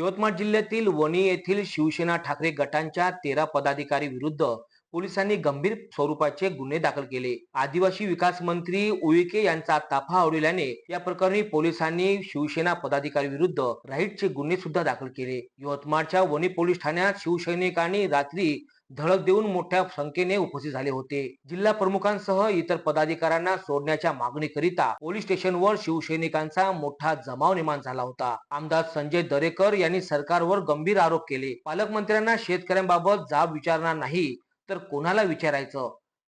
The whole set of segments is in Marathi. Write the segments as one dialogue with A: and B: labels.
A: यवतमाळ जिल्ह्यातील वणी येथील शिवसेना ठाकरे गटांच्या तेरा पदाधिकारी विरुद्ध पोलिसांनी गंभीर स्वरूपाचे गुन्हे दाखल केले. आदिवासी विकास मंत्री उईके यांचा ताफा आवडल्याने या प्रकरणी पोलिसांनी शिवसेना पदाधिकारी विरुद्ध राईटचे गुन्हे सुद्धा दाखल केले. यवतमाळच्या वणी पोलीस ठाण्यात शिवसैनिकांनी रात्री धडक देऊन मोठ्या संख्येने उपस्थित झाले होते. जिल्हा प्रमुखांसह इतर पदाधिकाऱ्यांना सोडण्याच्या मागणीकरिता पोलीस स्टेशनवर शिवसैनिकांचा मोठा जमाव निर्माण झाला होता. आमदार संजय दरेकर यांनी सरकारवर गंभीर आरोप केले. पालकमंत्र्यांना शेतकऱ्यांबाबत जाब विचारणार नाही तर कोणाला विचारायचं?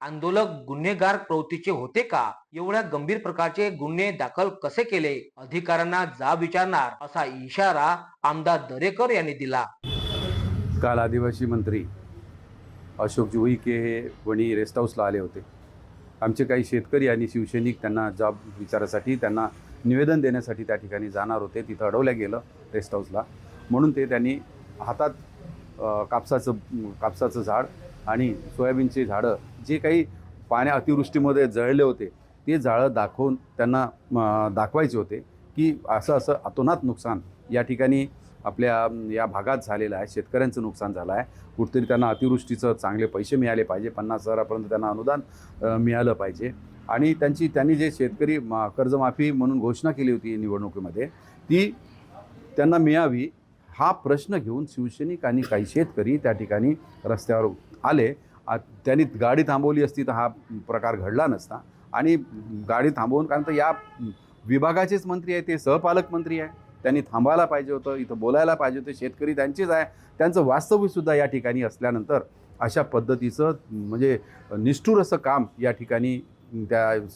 A: आंदोलक गुन्हेगार प्रवृत्तीचे होते का? एवढ्या गंभीर प्रकारचे गुन्हे दाखल कसे केले? अधिकाऱ्यांना जाब विचारणार असा इशारा आमदार दरेकर यांनी दिला.
B: काल आदिवासी मंत्री अशोकजी उईके हे वणी रेस्ट हाऊसला आले होते. आमचे काही शेतकरी आणि शिवसैनिक त्यांना जाब विचारासाठी त्यांना निवेदन देण्यासाठी त्या ठिकाणी जाणार होते. तिथं अडवल्या गेलं रेस्ट हाऊसला म्हणून ते त्यांनी हातात कापसाचं कापसाचं झाड आणि सोयाबीनचे झाडं जे काही पाण्या अतिवृष्टीमध्ये जळले होते ते झाडं दाखवून त्यांना दाखवायचे होते की असं असं अतोनात नुकसान या ठिकाणी आपल्या या भागात झालेलं आहे शेतकऱ्यांचं नुकसान झालं आहे. कुठेतरी त्यांना अतिवृष्टीचं चांगले पैसे मिळाले पाहिजे पन्नास हजारापर्यंत त्यांना अनुदान मिळालं पाहिजे. आणि त्यांची त्यांनी जे शेतकरी मा कर्जमाफी म्हणून घोषणा केली होती निवडणुकीमध्ये ती त्यांना मिळावी हा प्रश्न घेऊन शिवसैनिक आणि काही शेतकरी त्या ठिकाणी रस्त्यावर आले. आ- त्यांनी गाडी थांबवली असती तर हा प्रकार घडला नसता. आणि गाडी थांबवून कारण तर या विभागाचेच मंत्री आहे ते सहपालकमंत्री आहे. त्यांनी थांबायला पाहिजे होतं इथं बोलायला पाहिजे होतं. शेतकरी त्यांचेच आहे. त्यांचं वास्तव्यसुद्धा या ठिकाणी असल्यानंतर अशा पद्धतीचं म्हणजे निष्ठुर असं काम या ठिकाणी त्या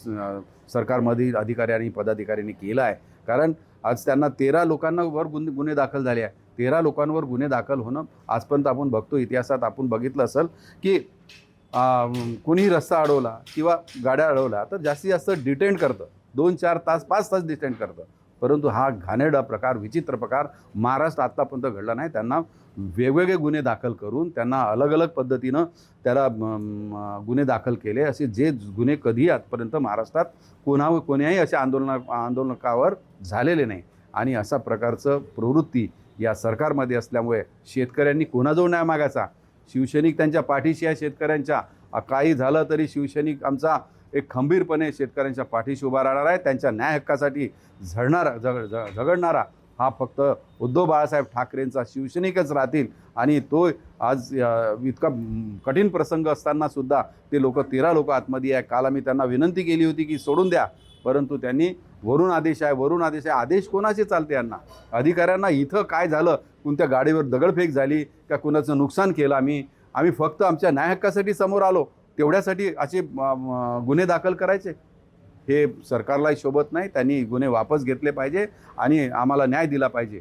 B: सरकारमधील अधिकाऱ्यांनी आणि पदाधिकाऱ्यांनी केलं आहे. कारण आज त्यांना तेरा लोकांना वर गुन्हे गुन्हे दाखल झाले आहे. तेरा लोकांवर गुन्हे दाखल होणं आजपर्यंत आपण बघतो इतिहासात आपण बघितलं असेल की कुणीही रस्ता अडवला किंवा गाड्या अडवल्या तर जास्तीत जास्त डिटेंड करतं. दोन चार तास पाच तास डिटेंड करतं. परंतु हा घाणेरडा प्रकार विचित्र प्रकार महाराष्ट्र आत्तापर्यंत घडला नाही. त्यांना वेगवेगळे गुन्हे दाखल करून त्यांना अलग अलग पद्धतीनं त्याला गुन्हे दाखल केले. असे जे गुन्हे कधीही आजपर्यंत महाराष्ट्रात कोणावर कोण्याही अशा आंदोलना आंदोलकावर झालेले नाही. आणि अशा प्रकारचं प्रवृत्ती या सरकारमध्ये असल्यामुळे शेतकऱ्यांनी कोणाजवळ नाही मागायचा? शिवसैनिक त्यांच्या पाठीशी आहे शेतकऱ्यांच्या. काही झालं तरी शिवसैनिक आमचा एक खंबीरपणे शेतकऱ्यांच्या पाठीशी उभा राहणार आहे. त्यांच्या न्याय हक्कासाठी झडणारा झग झगडणारा हा फक्त उद्धव बाळासाहेब ठाकरेंचा शिवसैनिकच राहतील आणि तो आज इतका कठीण प्रसंग असताना सुद्धा ते लोक तेरा लोक आतमध्ये आहे. काल आम्ही त्यांना विनंती केली होती की सोडून द्या परंतु त्यांनी वरून आदेश आहे वरून आदेश आहे. आदेश कोणाचे चालते यांना? अधिकाऱ्यांना इथं काय झालं? कोणत्या गाडीवर दगडफेक झाली का कुणाचं नुकसान केलं आम्ही? आम्ही फक्त आमच्या न्याय हक्कासाठी समोर आलो. तेवढ्यासाठी असे गुन्हे दाखल करायचे. हे सरकारलाही शोभत नाही त्यांनी गुन्हे वापस घेतले पाहिजे आणि आम्हाला न्याय दिला पाहिजे.